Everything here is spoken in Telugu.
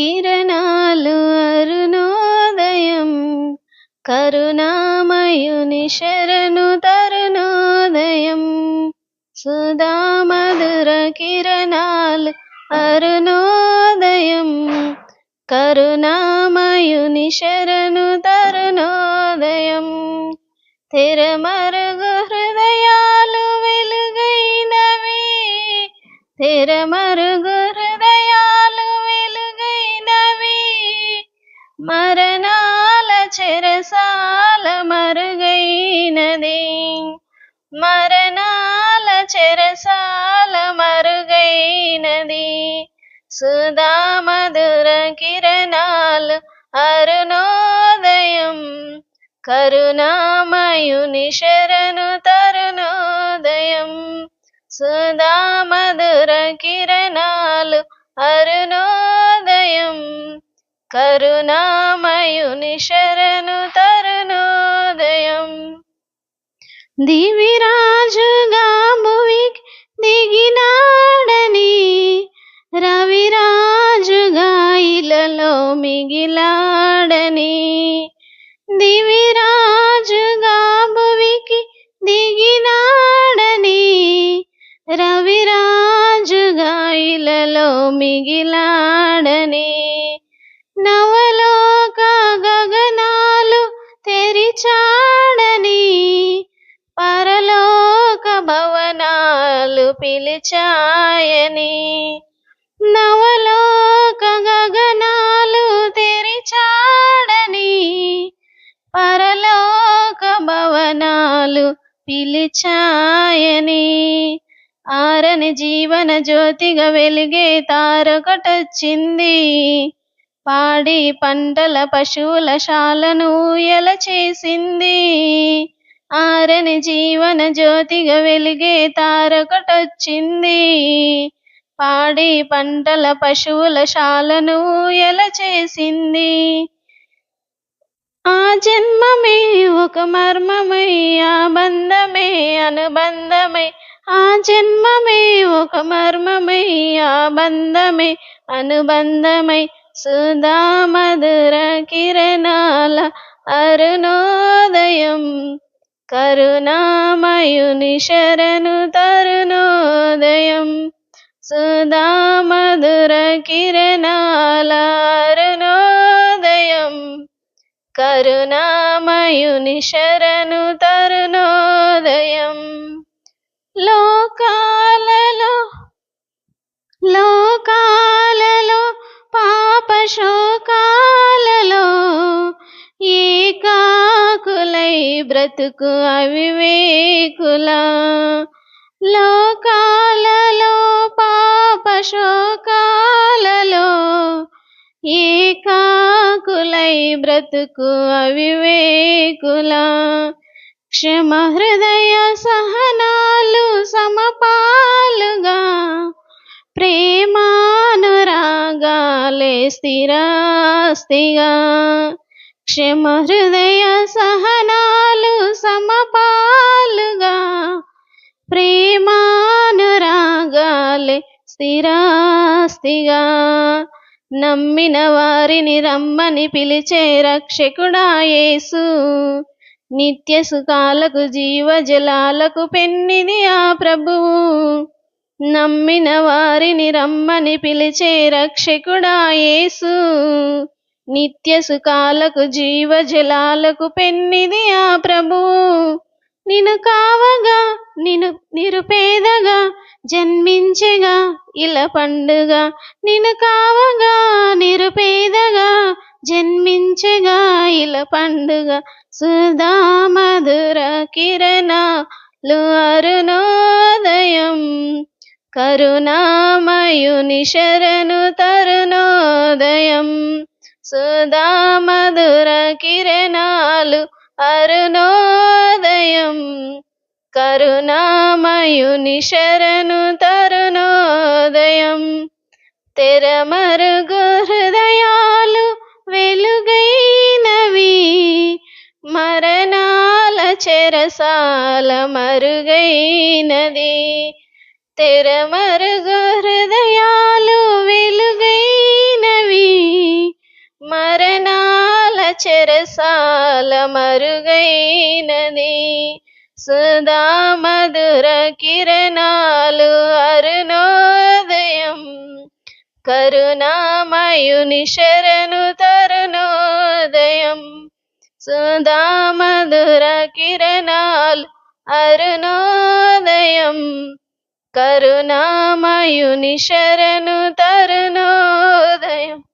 కిరణాలు అరుణోదయం. కరుణామయుని శరణు తరుణోదయం. సుధామధుర కిరణాలు అరుణోదయం. కరుణామయుని శరణు తరుణోదయం. తెరమరుగు హృదయాలు వెలుగైనవి. తెరమరుగు మరణాల చెరసాల మరుగైనది. మరణాల చెరసాల మరుగైనది. సుధామధుర కిరణాలు అరుణోదయం కరుణామయుని శరణు తరుణోదయం. సుధామధుర కిరణాలు అరుణోదయం కరుణామయుని శరణు తరుణోదయం. దివిరాజుగా భువికి దిగినాడని రవిరాజుగా ఇలలో మిగిలాడని. దివిరా నిలిచాయని పిలిచాయని నవలోక గగనాలు తెరిచాడని పరలోక భవనాలు పిలిచాయని ఆరని జీవన జ్యోతిగా వెలిగే తారొకటొచ్చింది. పాడి పంటల పశువుల శాలను ఎల చేసింది ఆరని జీవన జ్యోతిగా వెలిగే తారకటొచ్చింది. పాడి పంటల పశువుల శాలను ఊయల చేసింది? ఆ జన్మమే ఒక మర్మమై ఆ బంధమే అనుబంధమై ఆ జన్మమే ఒక మర్మమై ఆ బంధమే అనుబంధమై సుధామధుర కిరణాల అరుణోదయం కరుణామయుని శరణు తరుణోదయం. సుధామధుర కిరణాలరుణోదయం. కరుణామయుని శరణు తరుణోదయం. లోకాలలో లోకాలలో పాపశో బ్రతుకు అవివేకుల. లోకాలలో పాప శోకాలలో ఏకాకులై బ్రతుకు అవివేకుల. క్షమ హృదయ సహనాలు సమపాలుగా ప్రేమానురాగాలే స్థిరాస్తిగా. క్షమ హృదయ సహనాలు సమపాలుగా ప్రేమానురాగాలే స్థిరాస్తిగా. నమ్మిన వారిని రమ్మని పిలిచే రక్షకుడా యేసు. నిత్య సుఖాలకు జీవజలాలకు పెన్నిది ఆ ప్రభువు. నమ్మిన వారిని రమ్మని పిలిచే రక్షకుడా యేసు. నిత్య సుఖాలకు జీవజలాలకు పెన్నిది ఆ ప్రభు. నిను కావగా నిను నిరుపేదగా జన్మించగా ఇలా పండుగ. నిన్ను కావగా నిరుపేదగా జన్మించగా ఇలా పండుగ. సుధామధుర కిరణాలు అరుణోదయం. కరుణామయుని శరణు తరుణోదయం. సుధామధుర కిరణాలు అరుణోదయం. కరుణామయుని శరణు తరుణోదయం. తెరమరుగు హృదయాలు వెలుగైనవి. మరణాల చెరసాల మరుగైనది. తెరమరుగు హృదయాలు వెలుగైనవి. మరణాల చెరసాల మరుగైనది. సుధా మధుర కిరణాలు అరుణోదయం. కరుణామయుని శరణు తరుణోదయం. సుధా మధుర కిరణాలు అరుణోదయం. కరుణామయుని శరణు తరుణోదయం.